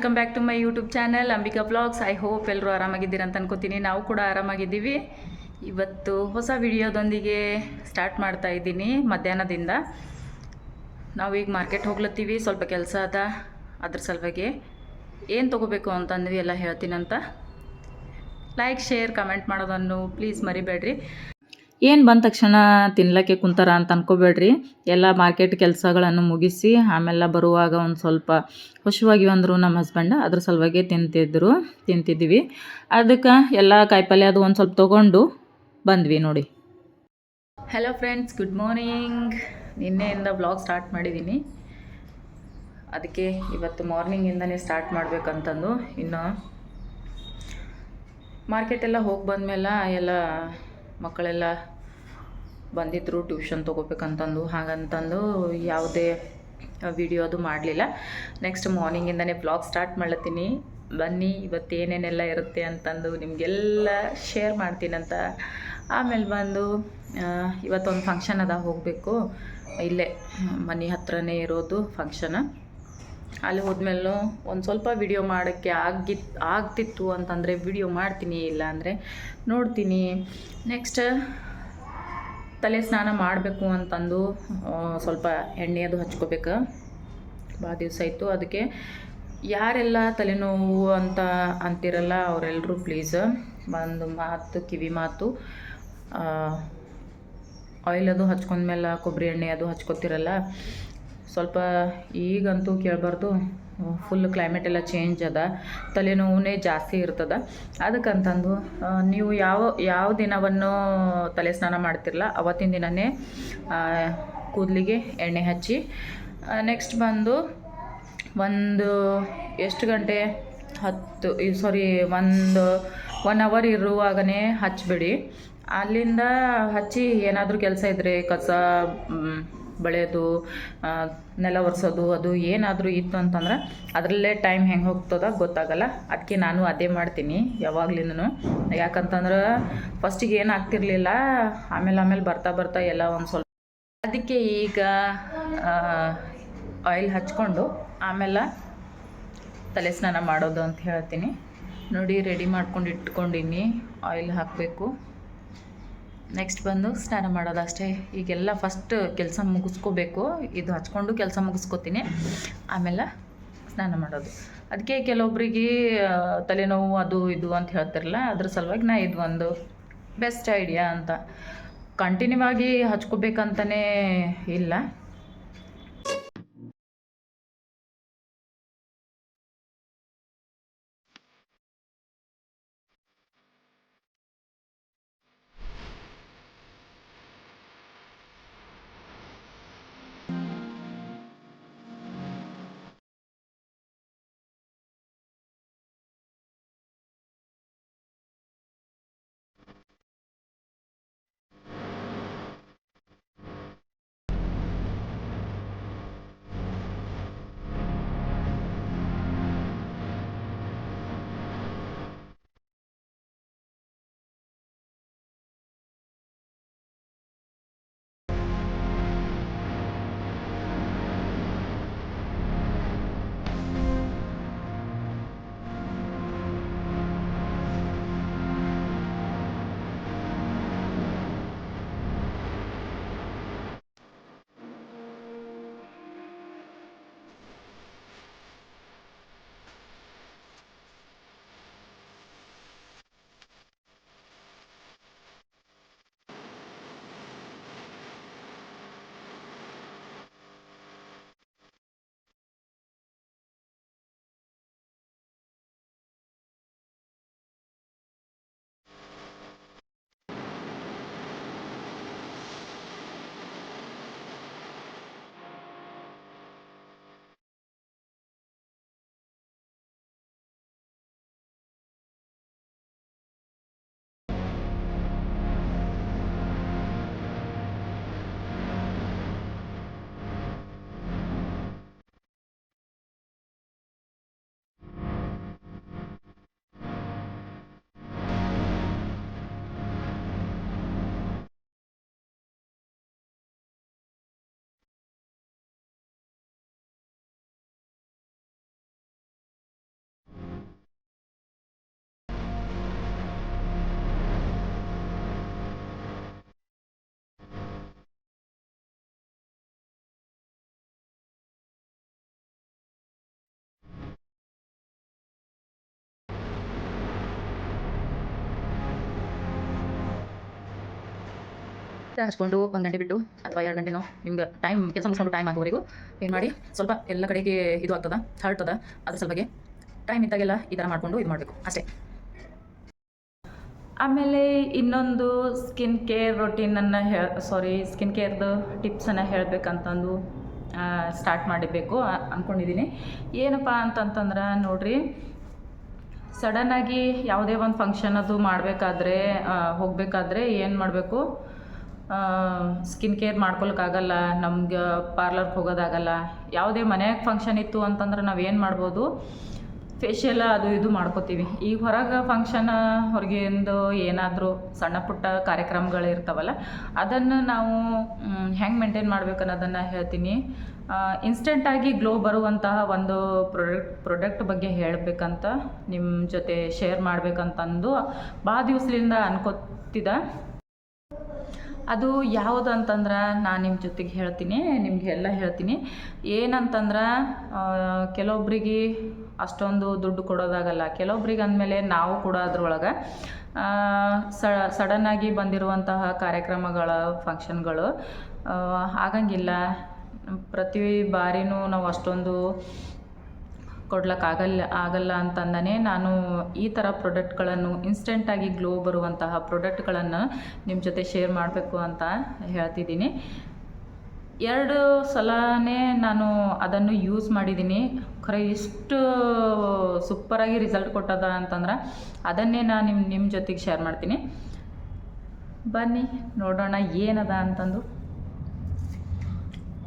Welcome back to my YouTube channel Ambika vlogs I hope ಎಲ್ಲರೂ ಆರಾಮಾಗಿದ್ದೀರ ಅಂತ ಅನ್ಕೋತೀನಿ. ನಾವು ಕೂಡ ಆರಾಮಾಗಿದ್ದೀವಿ. ಇವತ್ತು ಹೊಸ ವಿಡಿಯೋದೊಂದಿಗೆ ಸ್ಟಾರ್ಟ್ ಮಾಡ್ತಾ ಇದ್ದೀನಿ ಮಧ್ಯಾಹ್ನದಿಂದ. ನಾವೀಗ ಮಾರ್ಕೆಟ್ ಹೋಗ್ಲತ್ತೀವಿ. ಸ್ವಲ್ಪ ಕೆಲಸ ಅದ. ಅದ್ರ ಸಲುವಾಗಿ ಏನು ತೊಗೋಬೇಕು ಅಂತಂದ್ವಿ ಎಲ್ಲ ಹೇಳ್ತೀನಂತ. ಲೈಕ್ ಶೇರ್ ಕಮೆಂಟ್ ಮಾಡೋದನ್ನು ಪ್ಲೀಸ್ ಮರಿಬೇಡ್ರಿ. ಏನು ಬಂದ ತಕ್ಷಣ ತಿನ್ಲಕ್ಕೆ ಕುಂತಾರ ಅಂತ ಅನ್ಕೋಬೇಡ್ರಿ. ಎಲ್ಲ ಮಾರ್ಕೆಟ್ ಕೆಲಸಗಳನ್ನು ಮುಗಿಸಿ ಆಮೇಲೆ ಬರುವಾಗ ಒಂದು ಸ್ವಲ್ಪ ಹುಷವಾಗಿ ಅಂದರು ನಮ್ಮ ಹಸ್ಬೆಂಡ್ ಅದ್ರ ಸಲುವಾಗಿ ತಿಂತಿದ್ರು, ತಿಂತಿದ್ವಿ. ಅದಕ್ಕೆ ಎಲ್ಲ ಕಾಯಿಪಲ್ಯ ಅದು ಒಂದು ಸ್ವಲ್ಪ ತೊಗೊಂಡು ಬಂದ್ವಿ ನೋಡಿ. ಹಲೋ ಫ್ರೆಂಡ್ಸ್ ಗುಡ್ ಮಾರ್ನಿಂಗ್ ನಿನ್ನೆಯಿಂದ ಬ್ಲಾಗ್ ಸ್ಟಾರ್ಟ್ ಮಾಡಿದ್ದೀನಿ ಅದಕ್ಕೆ ಇವತ್ತು ಮಾರ್ನಿಂಗಿಂದನೇ ಸ್ಟಾರ್ಟ್ ಮಾಡಬೇಕಂತಂದು. ಇನ್ನು ಮಾರ್ಕೆಟೆಲ್ಲ ಹೋಗಿ ಬಂದಮೇಲೆ ಎಲ್ಲ ಮಕ್ಕಳೆಲ್ಲ ಬಂದಿದ್ದರು ಟ್ಯೂಷನ್ ತೊಗೋಬೇಕಂತಂದು, ಹಾಗಂತಂದು ಯಾವುದೇ ವಿಡಿಯೋ ಅದು ಮಾಡಲಿಲ್ಲ. ನೆಕ್ಸ್ಟ್ ಮಾರ್ನಿಂಗಿಂದನೇ ಬ್ಲಾಗ್ ಸ್ಟಾರ್ಟ್ ಮಾಡ್ಲತ್ತೀನಿ. ಬನ್ನಿ, ಇವತ್ತು ಏನೇನೆಲ್ಲ ಇರುತ್ತೆ ಅಂತಂದು ನಿಮಗೆಲ್ಲ ಶೇರ್ ಮಾಡ್ತೀನಂತ. ಆಮೇಲೆ ಬಂದು ಇವತ್ತೊಂದು ಫಂಕ್ಷನ್ ಅದ, ಹೋಗಬೇಕು. ಇಲ್ಲೇ ಮನೆ ಹತ್ರನೇ ಇರೋದು ಫಂಕ್ಷನ್ ಅಲ್ಲಿ ಹೋದ್ಮೇಲೂ ಒಂದು ಸ್ವಲ್ಪ ವಿಡಿಯೋ ಮಾಡೋಕ್ಕೆ ಆಗಿತ್ತು ಆಗ್ತಿತ್ತು ಅಂತಂದರೆ ವಿಡಿಯೋ ಮಾಡ್ತೀನಿ, ಇಲ್ಲ ಅಂದರೆ ನೋಡ್ತೀನಿ. ನೆಕ್ಸ್ಟ್ ತಲೆ ಸ್ನಾನ ಮಾಡಬೇಕು ಅಂತಂದು ಸ್ವಲ್ಪ ಎಣ್ಣೆ ಅದು ಹಚ್ಕೋಬೇಕು. ಭಾಳ ದಿವಸ ಆಯಿತು. ಅದಕ್ಕೆ ಯಾರೆಲ್ಲ ತಲೆನೋವು ಅಂತ ಅಂತಿರಲ್ಲ ಅವರೆಲ್ಲರೂ ಪ್ಲೀಸ್ ಒಂದು ಮಾತು, ಕಿವಿ ಮಾತು ಆಯಿಲ್ ಅದು ಹಚ್ಕೊಂಡ್ಮೇಲೆ, ಕೊಬ್ಬರಿ ಎಣ್ಣೆ ಅದು ಹಚ್ಕೋತಿರಲ್ಲ, ಸ್ವಲ್ಪ ಈಗಂತೂ ಕೇಳಬಾರ್ದು. ಫುಲ್ ಕ್ಲೈಮೇಟ್ ಎಲ್ಲ ಚೇಂಜ್ ಅದ. ತಲೆನೋವುನೇ ಜಾಸ್ತಿ ಇರ್ತದ. ಅದಕ್ಕಂತಂದು ನೀವು ಯಾವ ಯಾವ ದಿನವನ್ನು ತಲೆ ಸ್ನಾನ ಮಾಡ್ತಿರಲ್ಲ ಅವತ್ತಿನ ದಿನವೇ ಕೂದಲಿಗೆ ಎಣ್ಣೆ ಹಚ್ಚಿ ನೆಕ್ಸ್ಟ್ ಬಂದು ಒಂದು ಎಷ್ಟು ಗಂಟೆ? ಹತ್ತು ಸಾರಿ ಒಂದು ಒನ್ ಅವರ್ ಇರುವಾಗನೇ ಹಚ್ಚಿಬಿಡಿ ಅಲ್ಲಿಂದ ಹಚ್ಚಿ ಏನಾದರೂ ಕೆಲಸ ಇದ್ದರೆ ಕಸ ಬಳೆಯೋದು ನೆಲ ಒರೆಸೋದು, ಅದು ಏನಾದರೂ ಇತ್ತು ಅಂತಂದ್ರೆ ಅದರಲ್ಲೇ ಟೈಮ್ ಹೆಂಗೆ ಹೋಗ್ತದ ಗೊತ್ತಾಗಲ್ಲ. ಅದಕ್ಕೆ ನಾನು ಅದೇ ಮಾಡ್ತೀನಿ ಯಾವಾಗ್ಲಿಂದನು. ಯಾಕಂತಂದ್ರೆ ಫಸ್ಟಿಗೆ ಏನು ಆಗ್ತಿರ್ಲಿಲ್ಲ, ಆಮೇಲೆ ಆಮೇಲೆ ಬರ್ತಾ ಬರ್ತಾ ಎಲ್ಲ ಒಂದು ಸ್ವಲ್ಪ ಅದಕ್ಕೆ ಈಗ ಆಯಿಲ್ ಹಚ್ಕೊಂಡು ಆಮೇಲೆ ತಲೆ ಸ್ನಾನ ಮಾಡೋದು ಅಂತ ಹೇಳ್ತೀನಿ. ನೋಡಿ ರೆಡಿ ಮಾಡ್ಕೊಂಡು ಇಟ್ಕೊಂಡಿನಿ. ಆಯಿಲ್ ಹಾಕಬೇಕು. ನೆಕ್ಸ್ಟ್ ಬಂದು ಸ್ನಾನ ಮಾಡೋದು ಅಷ್ಟೇ. ಈಗೆಲ್ಲ ಫಸ್ಟ್ ಕೆಲಸ ಮುಗಿಸ್ಕೋಬೇಕು. ಇದು ಹಚ್ಕೊಂಡು ಕೆಲಸ ಮುಗಿಸ್ಕೋತೀನಿ. ಆಮೇಲೆ ಸ್ನಾನ ಮಾಡೋದು. ಅದಕ್ಕೆ ಕೆಲವೊಬ್ಬರಿಗೆ ತಲೆನೋವು ಅದು ಇದು ಅಂತ ಹೇಳ್ತಿರಲ್ಲ, ಅದ್ರ ಸಲುವಾಗಿ ನಾ ಇದು ಒಂದು ಬೆಸ್ಟ್ ಐಡಿಯಾ ಅಂತ. ಕಂಟಿನ್ಯೂ ಆಗಿ ಹಚ್ಕೋಬೇಕಂತಲೇ ಇಲ್ಲ. ಮತ್ತೆ ಹಚ್ಕೊಂಡು ಒಂದು ಗಂಟೆ ಬಿಟ್ಟು ಅಥವಾ ಎರಡು ಗಂಟೆನೋ ನಿಮ್ಗೆ ಟೈಮ್ ಕೆಲಸ ಮುಗಿಸ್ಕೊಂಡು ಟೈಮ್ ಆಗೋವರೆಗೂ ಏನು ಮಾಡಿ, ಸ್ವಲ್ಪ ಎಲ್ಲ ಕಡೆಗೆ ಇದು ಆಗ್ತದ, ಹರಡ್ತದ, ಅದ್ರ ಸಲುವಾಗಿ ಟೈಮ್ ಇದ್ದಾಗೆಲ್ಲ ಈ ಥರ ಮಾಡಿಕೊಂಡು ಇದು ಮಾಡಬೇಕು, ಅಷ್ಟೇ. ಆಮೇಲೆ ಇನ್ನೊಂದು ಸ್ಕಿನ್ ಕೇರ್ ರೊಟೀನನ್ನು ಹೇಳ ಸಾರಿ ಸ್ಕಿನ್ ಕೇರ್ದು ಟಿಪ್ಸನ್ನು ಹೇಳಬೇಕಂತಂದು ಸ್ಟಾರ್ಟ್ ಮಾಡಬೇಕು ಅಂದ್ಕೊಂಡಿದ್ದೀನಿ ಏನಪ್ಪ ಅಂತಂತಂದ್ರೆ ನೋಡ್ರಿ ಸಡನ್ನಾಗಿ ಯಾವುದೇ ಒಂದು ಫಂಕ್ಷನ್ ಅದು ಮಾಡಬೇಕಾದ್ರೆ ಹೋಗಬೇಕಾದ್ರೆ ಏನು ಮಾಡಬೇಕು? ಸ್ಕಿನ್ ಕೇರ್ ಮಾಡ್ಕೊಳಕ್ಕಾಗಲ್ಲ, ನಮ್ಗೆ ಪಾರ್ಲರ್ಗೆ ಹೋಗೋದಾಗಲ್ಲ, ಯಾವುದೇ ಮನ್ಯಾಗ ಫಂಕ್ಷನ್ ಇತ್ತು ಅಂತಂದ್ರೆ ನಾವು ಏನು ಮಾಡ್ಬೋದು? ಫೇಶಿಯಲ್ ಅದು ಇದು ಮಾಡ್ಕೋತೀವಿ. ಈಗ ಹೊರಗೆ ಫಂಕ್ಷನ್ ಹೊರಗಿಂದು ಏನಾದರೂ ಸಣ್ಣ ಪುಟ್ಟ ಕಾರ್ಯಕ್ರಮಗಳು ಇರ್ತಾವಲ್ಲ, ಅದನ್ನು ನಾವು ಹೆಂಗೆ ಮೇಂಟೈನ್ ಮಾಡ್ಬೇಕು ಅನ್ನೋದನ್ನು ಹೇಳ್ತೀನಿ ಇನ್ಸ್ಟೆಂಟಾಗಿ ಗ್ಲೋ ಬರುವಂತಹ ಒಂದು ಪ್ರೊಡಕ್ಟ್ ಪ್ರಾಡಕ್ಟ್ ಬಗ್ಗೆ ಹೇಳಬೇಕಂತ ನಿಮ್ಮ ಜೊತೆ ಶೇರ್ ಮಾಡಬೇಕಂತಂದು ಭಾಳ ದಿವಸದಿಂದ ಅನ್ಕೋತಿದ್ದ. ಅದು ಯಾವುದು ಅಂತಂದ್ರೆ ನಾನು ನಿಮ್ಮ ಜೊತೆಗೆ ಹೇಳ್ತೀನಿ, ನಿಮಗೆ ಎಲ್ಲ ಹೇಳ್ತೀನಿ. ಏನಂತಂದ್ರೆ ಕೆಲವೊಬ್ಬರಿಗೆ ಅಷ್ಟೊಂದು ದುಡ್ಡು ಕೊಡೋದಾಗಲ್ಲ. ಕೆಲವೊಬ್ರಿಗೆ ಅಂದಮೇಲೆ ನಾವು ಕೂಡ ಅದ್ರೊಳಗೆ ಸಡನ್ನಾಗಿ ಬಂದಿರುವಂತಹ ಕಾರ್ಯಕ್ರಮಗಳ ಫಂಕ್ಷನ್ಗಳು ಆಗಂಗಿಲ್ಲ. ಪ್ರತಿ ಬಾರಿನೂ ನಾವು ಅಷ್ಟೊಂದು ಕೊಡ್ಲಿಕ್ಕಾಗಲ್ಲ, ಆಗಲ್ಲ ಅಂತಂದನೇ ನಾನು ಈ ಥರ ಪ್ರಾಡಕ್ಟ್ಗಳನ್ನು ಇನ್ಸ್ಟೆಂಟಾಗಿ ಗ್ಲೋ ಬರುವಂತಹ ಪ್ರಾಡಕ್ಟ್ಗಳನ್ನು ನಿಮ್ಮ ಜೊತೆ ಶೇರ್ ಮಾಡಬೇಕು ಅಂತ ಹೇಳ್ತಿದ್ದೀನಿ. ಎರಡು ಸಲನೇ ನಾನು ಅದನ್ನು ಯೂಸ್ ಮಾಡಿದ್ದೀನಿ. ಖರೆ ಎಷ್ಟು ಸೂಪರಾಗಿ ರಿಸಲ್ಟ್ ಕೊಟ್ಟದ ಅಂತಂದ್ರೆ ಅದನ್ನೇ ನಾನು ನಿಮ್ಮ ನಿಮ್ಮ ಜೊತೆಗೆ ಶೇರ್ ಮಾಡ್ತೀನಿ. ಬನ್ನಿ, ನೋಡೋಣ ಏನದ ಅಂತಂದು.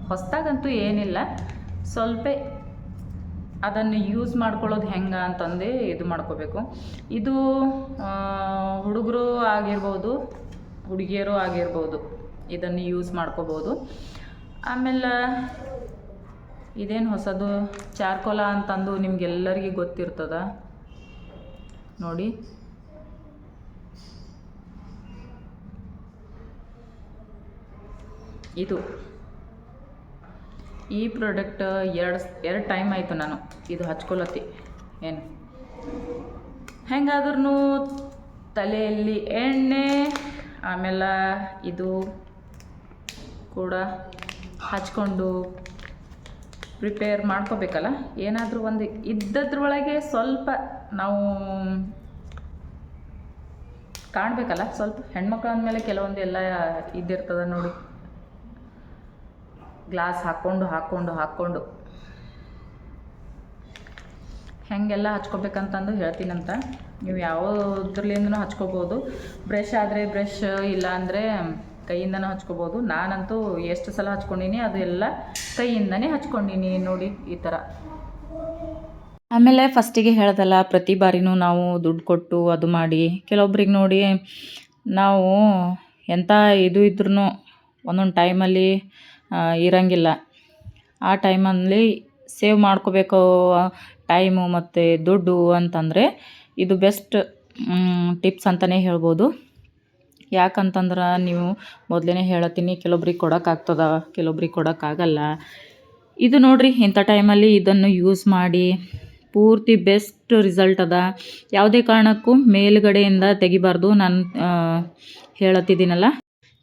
ಹೊಸ್ದಾಗಂತೂ ಏನಿಲ್ಲ. ಸ್ವಲ್ಪ ಅದನ್ನು ಯೂಸ್ ಮಾಡ್ಕೊಳ್ಳೋದು ಹೆಂಗೆ ಅಂತಂದು ಇದು ಮಾಡ್ಕೋಬೇಕು. ಇದು ಹುಡುಗರು ಆಗಿರ್ಬೋದು, ಹುಡುಗಿಯರು ಆಗಿರ್ಬೋದು ಇದನ್ನು ಯೂಸ್ ಮಾಡ್ಕೋಬೋದು. ಆಮೇಲೆ ಇದೇನು ಹೊಸದು? ಚಾರ್ಕೋಲ ಅಂತಂದು ನಿಮ್ಗೆಲ್ಲರಿಗೂ ಗೊತ್ತಿರ್ತದ? ನೋಡಿ. ಇದು. ಈ ಪ್ರಾಡಕ್ಟ್ ಎರಡು ಎರಡು ಟೈಮ್ ಆಯಿತು ನಾನು. ಇದು ಹಚ್ಕೊಳತ್ತಿ ಏನು? ಹೆಂಗಾದ್ರೂ ತಲೆಯಲ್ಲಿ ಎಣ್ಣೆ, ಆಮೇಲೆ ಇದು ಕೂಡ ಹಚ್ಕೊಂಡು ಪ್ರಿಪೇರ್ ಮಾಡ್ಕೋಬೇಕಲ್ಲ? ಏನಾದರೂ ಒಂದು ಇದ್ದದ್ರೊಳಗೆ ಸ್ವಲ್ಪ ನಾವು ಕಾಣಬೇಕಲ್ಲ? ಸ್ವಲ್ಪ ಹೆಣ್ಮಕ್ಳು ಅಂದಮೇಲೆ ಕೆಲವೊಂದು ಎಲ್ಲ ಇದ್ದಿರ್ತದೆ ನೋಡಿ. ಗ್ಲಾಸ್ ಹಾಕ್ಕೊಂಡು ಹಾಕ್ಕೊಂಡು ಹಾಕ್ಕೊಂಡು ಹೆಂಗೆಲ್ಲ ಹಚ್ಕೋಬೇಕಂತಂದು ಹೇಳ್ತೀನಂತ. ನೀವು ಯಾವುದ್ರಲ್ಲಿಂದನೂ ಹಚ್ಕೋಬೋದು. ಬ್ರಷ್ ಆದರೆ ಬ್ರಷ್, ಇಲ್ಲ ಅಂದರೆ ಕೈಯಿಂದನೂ ಹಚ್ಕೋಬೋದು. ನಾನಂತೂ ಎಷ್ಟು ಸಲ ಹಚ್ಕೊಂಡೀನಿ ಅದು ಎಲ್ಲ ಕೈಯಿಂದನೇ ಹಚ್ಕೊಂಡೀನಿ ನೋಡಿ ಈ ಥರ. ಆಮೇಲೆ ಫಸ್ಟಿಗೆ ಹೇಳ್ದಲ್ಲ, ಪ್ರತಿ ಬಾರಿನೂ ನಾವು ದುಡ್ಡು ಕೊಟ್ಟು ಅದು ಮಾಡಿ. ಕೆಲವೊಬ್ರಿಗೆ ನೋಡಿ, ನಾವು ಎಂಥ ಇದು ಇದ್ರೂ ಒಂದೊಂದು ಟೈಮಲ್ಲಿ ಇರೋಂಗಿಲ್ಲ. ಆ ಟೈಮಲ್ಲಿ ಸೇವ್ ಮಾಡ್ಕೋಬೇಕು ಟೈಮು ಮತ್ತು ದುಡ್ಡು ಅಂತಂದರೆ ಇದು ಬೆಸ್ಟ್ ಟಿಪ್ಸ್ ಅಂತಲೇ ಹೇಳ್ಬೋದು. ಯಾಕಂತಂದ್ರೆ ನೀವು ಮೊದಲೇ ಹೇಳತ್ತೀನಿ ಕೆಲವೊಬ್ರಿಗೆ ಕೊಡೋಕ್ಕಾಗ್ತದ ಕೆಲವೊಬ್ರಿಗೆ ಕೊಡೋಕ್ಕಾಗಲ್ಲ ಇದು ನೋಡಿರಿ, ಇಂಥ ಟೈಮಲ್ಲಿ ಇದನ್ನು ಯೂಸ್ ಮಾಡಿ ಪೂರ್ತಿ ಬೆಸ್ಟ್ ರಿಸಲ್ಟ್ ಅದ. ಯಾವುದೇ ಕಾರಣಕ್ಕೂ ಮೇಲುಗಡೆಯಿಂದ ತೆಗಿಬಾರ್ದು. ನಾನು ಹೇಳತ್ತಿದ್ದೀನಲ್ಲ?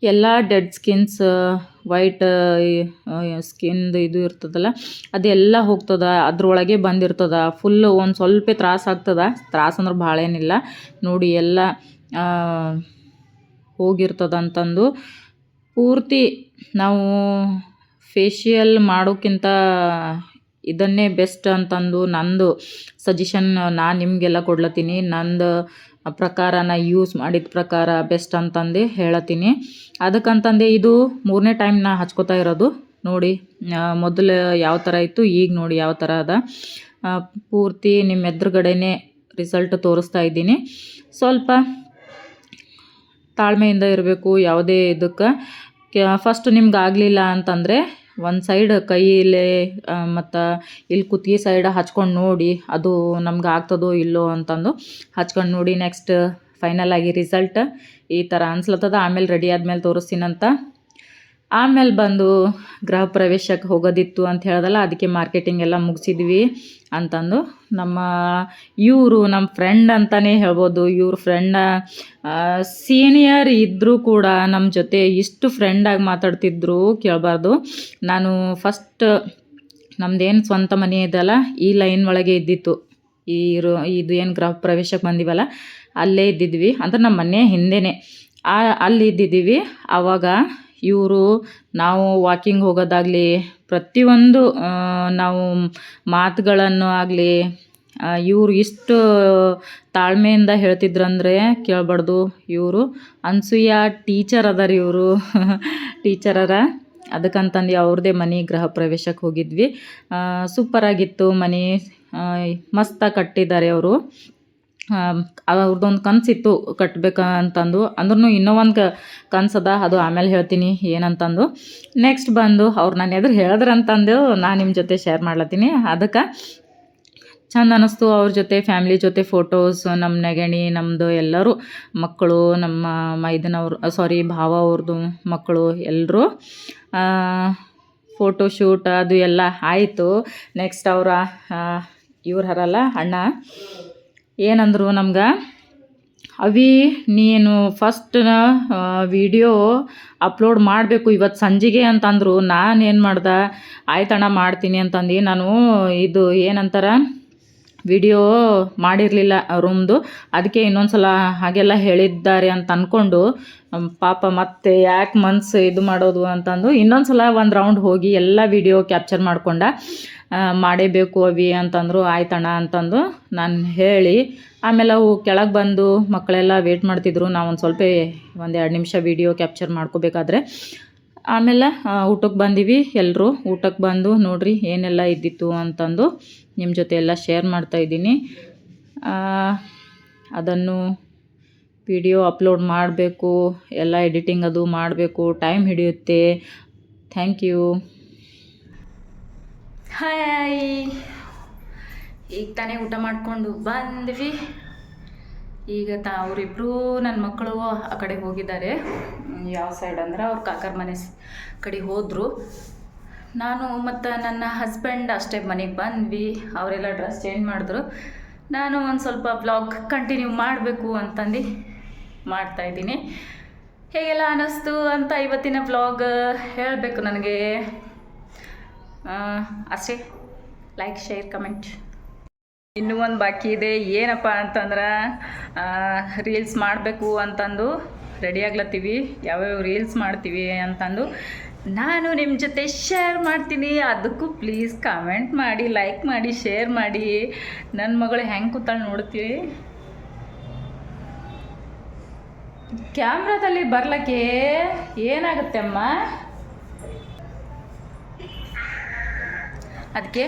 ಎಲ್ಲ ಡೆಡ್ ಸ್ಕಿನ್ಸ್ ವೈಟ್ ಸ್ಕಿನ್ದು ಇದು ಇರ್ತದಲ್ಲ, ಅದೆಲ್ಲ ಹೋಗ್ತದ, ಅದ್ರೊಳಗೆ ಬಂದಿರ್ತದ. ಫುಲ್ ಒಂದು ಸ್ವಲ್ಪ ತ್ರಾಸ ಆಗ್ತದ. ತ್ರಾಸ ಅಂದ್ರೆ ಭಾಳ ಏನಿಲ್ಲ. ನೋಡಿ ಎಲ್ಲ ಹೋಗಿರ್ತದ ಅಂತಂದು. ಪೂರ್ತಿ ನಾವು ಫೇಶಿಯಲ್ ಮಾಡೋಕ್ಕಿಂತ ಇದನ್ನೇ ಬೆಸ್ಟ್ ಅಂತಂದು ನಂದು ಸಜೆಷನ್ ನಾನು ನಿಮಗೆಲ್ಲ ಕೊಡ್ಲತ್ತೀನಿ. ನಂದು ಪ್ರಕಾರ ನಾ ಯೂಸ್ ಮಾಡಿದ ಪ್ರಕಾರ ಬೆಸ್ಟ್ ಅಂತಂದು ಹೇಳತ್ತೀನಿ ಅದಕ್ಕಂತಂದು ಇದು ಮೂರನೇ ಟೈಮ್ ನಾ ಹಚ್ಕೋತಾ ಇರೋದು. ನೋಡಿ ಮೊದಲು ಯಾವ ಥರ ಇತ್ತು, ಈಗ ನೋಡಿ ಯಾವ ಥರ ಅದ. ಪೂರ್ತಿ ನಿಮ್ಮ ಎದುರುಗಡೆನೇ ರಿಸಲ್ಟ್ ತೋರಿಸ್ತಾ ಇದ್ದೀನಿ. ಸ್ವಲ್ಪ ತಾಳ್ಮೆಯಿಂದ ಇರಬೇಕು ಯಾವುದೇ ಇದಕ್ಕೆ. ಫಸ್ಟ್ ನಿಮ್ಗೆ ಆಗಲಿಲ್ಲ ಅಂತಂದರೆ ಒಂದು ಸೈಡ್ ಕೈಯಲ್ಲೇ ಮತ್ತು ಇಲ್ಲಿ ಕುತ್ತಿಗೆ ಸೈಡ್ ಹಚ್ಕೊಂಡು ನೋಡಿ ಅದು ನಮ್ಗೆ ಆಗ್ತದೋ ಇಲ್ಲೋ ಅಂತಂದು ಹಚ್ಕೊಂಡು ನೋಡಿ ನೆಕ್ಸ್ಟ್ ಫೈನಲ್ ಆಗಿ ರಿಸಲ್ಟ್ ಈ ಥರ ಅನ್ಸ್ಲತ್ತದ, ಆಮೇಲೆ ರೆಡಿ ಆದಮೇಲೆ ತೋರಿಸ್ತೀನಂತ. ಆಮೇಲೆ ಬಂದು ಗೃಹ ಪ್ರವೇಶಕ್ಕೆ ಹೋಗೋದಿತ್ತು ಅಂತ ಹೇಳ್ದಲ್ಲ, ಅದಕ್ಕೆ ಮಾರ್ಕೆಟಿಂಗ್ ಎಲ್ಲ ಮುಗಿಸಿದ್ವಿ ಅಂತಂದು. ನಮ್ಮ ಇವರು ನಮ್ಮ ಫ್ರೆಂಡ್ ಅಂತಲೇ ಹೇಳ್ಬೋದು. ಇವ್ರ ಫ್ರೆಂಡ ಸೀನಿಯರ್ ಇದ್ದರೂ ಕೂಡ ನಮ್ಮ ಜೊತೆ ಇಷ್ಟು ಫ್ರೆಂಡಾಗಿ ಮಾತಾಡ್ತಿದ್ರು ಕೇಳಬಾರ್ದು. ನಾನು ಫಸ್ಟ್ ನಮ್ಮದೇನು ಸ್ವಂತ ಮನೆ ಇದೆಯಲ್ಲ, ಈ ಲೈನ್ ಒಳಗೆ ಇದ್ದಿತ್ತು. ಈ ಇದು ಏನು ಗೃಹ ಪ್ರವೇಶಕ್ಕೆ ಬಂದಿವಲ್ಲ, ಅಲ್ಲೇ ಇದ್ದಿದ್ವಿ. ಅಂದ್ರೆ ನಮ್ಮ ಮನೆ ಹಿಂದೆನೇ. ಅಲ್ಲಿ ಇದ್ದಿದ್ದೀವಿ. ಆವಾಗ ಇವರು ನಾವು ವಾಕಿಂಗ್ ಹೋಗೋದಾಗಲಿ, ಪ್ರತಿಯೊಂದು ನಾವು ಮಾತುಗಳನ್ನು ಆಗಲಿ ಇವರು ಇಷ್ಟು ತಾಳ್ಮೆಯಿಂದ ಹೇಳ್ತಿದ್ರಂದರೆ ಕೇಳಬಾರ್ದು ಇವರು. ಅನ್ಸೂಯ ಟೀಚರ್ ಅದಾರ ಇವರು. ಟೀಚರ್ ಅರ. ಅದಕ್ಕಂತಂದು ಅವ್ರದ್ದೇ ಮನೆ ಗೃಹ ಪ್ರವೇಶಕ್ಕೆ ಹೋಗಿದ್ವಿ. ಸೂಪರಾಗಿತ್ತು ಮನೆ. ಮಸ್ತಾಗಿ ಕಟ್ಟಿದ್ದಾರೆ ಅವರು. ಅವ್ರದ್ದೊಂದು ಕನಸಿತ್ತು ಕಟ್ಟಬೇಕಂತಂದು ಅಂದ್ರೂ ಇನ್ನೂ ಒಂದು ಕನ್ಸದ ಅದು ಆಮೇಲೆ ಹೇಳ್ತೀನಿ ಏನಂತಂದು. ನೆಕ್ಸ್ಟ್ ಬಂದು ಅವ್ರು ನಾನು ಎದುರು ಹೇಳಿದ್ರಂತಂದು ನಾನು ನಿಮ್ಮ ಜೊತೆ ಶೇರ್ ಮಾಡ್ಲತ್ತೀನಿ. ಅದಕ್ಕೆ ಚಂದ ಅನ್ನಿಸ್ತು ಅವ್ರ ಜೊತೆ ಫ್ಯಾಮ್ಲಿ ಜೊತೆ ಫೋಟೋಸ್ ನಮ್ಮ ನೆಗಣಿ ನಮ್ಮದು ಎಲ್ಲರೂ ಮಕ್ಕಳು, ನಮ್ಮ ಮೈದನವ್ರು ಸಾರಿ ಭಾವ ಅವ್ರದ್ದು ಮಕ್ಕಳು ಎಲ್ಲರೂ ಫೋಟೋ ಶೂಟ್ ಅದು ಎಲ್ಲ ಆಯಿತು. ನೆಕ್ಸ್ಟ್ ಅವರ ಇವ್ರು ಹರಲ್ಲ ಅಣ್ಣ. ಏನಂದರು ನಮ್ಗೆ? ಅವಿ, ನೀನು ಫಸ್ಟ್ ವಿಡಿಯೋ ಅಪ್ಲೋಡ್ ಮಾಡಬೇಕು ಇವತ್ತು ಸಂಜೆಗೆ ಅಂತಂದರು. ನಾನು ಏನು ಮಾಡ್ದೆ? ಆಯ್ತಣ್ಣ ಮಾಡ್ತೀನಿ ಅಂತಂದು. ನಾನು ಇದು ಏನಂತಾರ? ವಿಡಿಯೋ ಮಾಡಿರಲಿಲ್ಲ ರೂಮ್ದು ಅದಕ್ಕೆ ಇನ್ನೊಂದು ಸಲ ಹಾಗೆಲ್ಲ ಹೇಳಿದ್ದಾರೆ ಅಂತ ಅಂದ್ಕೊಂಡು ಪಾಪ ಮತ್ತೆ ಯಾಕೆ ಮನ್ಸು ಇದು ಮಾಡೋದು ಅಂತಂದು ಇನ್ನೊಂದು ಸಲ ಒಂದು ರೌಂಡ್ ಹೋಗಿ ಎಲ್ಲ ವಿಡಿಯೋ ಕ್ಯಾಪ್ಚರ್ ಮಾಡ್ಕೊಂಡ. ಮಾಡೇಬೇಕು ಅವಿ ಅಂತಂದರು, ಆಯ್ತಣ್ಣ ಅಂತಂದು ನಾನು ಹೇಳಿ, ಆಮೇಲೆ ಅವು ಕೆಳಗೆ ಬಂದು ಮಕ್ಕಳೆಲ್ಲ ವೇಟ್ ಮಾಡ್ತಿದ್ರು. ನಾವು ಒಂದು ಸ್ವಲ್ಪ ಒಂದು ಎರಡು ನಿಮಿಷ ವಿಡಿಯೋ ಕ್ಯಾಪ್ಚರ್ ಮಾಡ್ಕೋಬೇಕಾದ್ರೆ. ಆಮೇಲೆ ಊಟಕ್ಕೆ ಬಂದೀವಿ ಎಲ್ಲರೂ ಊಟಕ್ಕೆ ಬಂದು ನೋಡ್ರಿ ಏನೆಲ್ಲ ಇದ್ದಿತ್ತು ಅಂತಂದು ನಿಮ್ಮ ಜೊತೆ ಎಲ್ಲ ಶೇರ್ ಮಾಡ್ತಾ ಇದ್ದೀನಿ. ಅದನ್ನು ವಿಡಿಯೋ ಅಪ್ಲೋಡ್ ಮಾಡಬೇಕು, ಎಲ್ಲ ಎಡಿಟಿಂಗ್ ಅದು ಮಾಡಬೇಕು. ಟೈಮ್ ಹಿಡಿಯುತ್ತೆ. ಥ್ಯಾಂಕ್ ಯು ಹಾಯ್ ಈಗ ತಾನೇ ಊಟ ಮಾಡಿಕೊಂಡು ಬಂದ್ವಿ. ಈಗ ತಾ ಅವರಿಬ್ಬರು ನನ್ನ ಮಕ್ಕಳು ಆ ಕಡೆ ಹೋಗಿದ್ದಾರೆ. ಯಾವ ಸೈಡ್ ಅಂದ್ರೆ ಅವ್ರ ಕಾಕರ ಮನೆ ಕಡೆ ಹೋದರು. ನಾನು ಮತ್ತು ನನ್ನ ಹಸ್ಬೆಂಡ್ ಅಷ್ಟೇ ಮನೆಗೆ ಬಂದ್ವಿ. ಅವರೆಲ್ಲ ಡ್ರೆಸ್ ಚೇಂಜ್ ಮಾಡಿದ್ರು. ನಾನು ಒಂದು ಸ್ವಲ್ಪ ಬ್ಲಾಗ್ ಕಂಟಿನ್ಯೂ ಮಾಡಬೇಕು ಅಂತಂದು ಮಾಡ್ತಾಯಿದ್ದೀನಿ ಹೇಗೆಲ್ಲ ಅನ್ನಿಸ್ತು ಅಂತ ಇವತ್ತಿನ ಬ್ಲಾಗ್ ಹೇಳಬೇಕು ನನಗೆ. ಅಷ್ಟೇ ಲೈಕ್ ಶೇರ್ ಕಮೆಂಟ್ ಇನ್ನೂ ಒಂದು ಬಾಕಿ ಇದೆ. ಏನಪ್ಪ ಅಂತಂದ್ರೆ ರೀಲ್ಸ್ ಮಾಡಬೇಕು ಅಂತಂದು ರೆಡಿ ಆಗ್ಲತ್ತೀವಿ. ಯಾವ್ಯಾವ ರೀಲ್ಸ್ ಮಾಡ್ತೀವಿ ಅಂತಂದು ನಾನು ನಿಮ್ಮ ಜೊತೆ ಶೇರ್ ಮಾಡ್ತೀನಿ. ಅದಕ್ಕೂ ಪ್ಲೀಸ್ ಕಾಮೆಂಟ್ ಮಾಡಿ ಲೈಕ್ ಮಾಡಿ ಶೇರ್ ಮಾಡಿ. ನನ್ನ ಮಗಳು ಹೆಂಗೆ ಕೂತಾಳೆ ನೋಡ್ತೀವಿ ಕ್ಯಾಮ್ರಾದಲ್ಲಿ ಬರ್ಲಕ್ಕೆ ಏನಾಗುತ್ತೆ ಅಮ್ಮ ಅದಕ್ಕೆ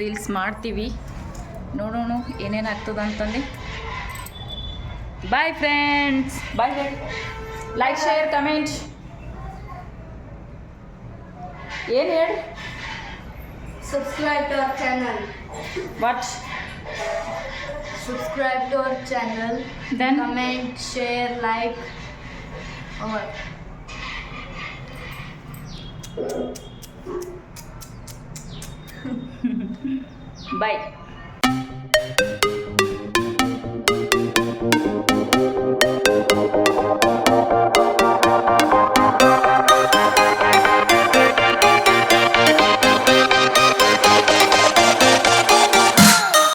ರೀಲ್ಸ್ ಮಾಡ್ತೀವಿ. ನೋಡೋಣ ಏನೇನು ಆಗ್ತದ ಅಂತಂದು. Bye friends bye bye like share comment ಏನು ಹೇಳಿ? Subscribe to our channel. What subscribe to our channel. Then comment share like. Or bye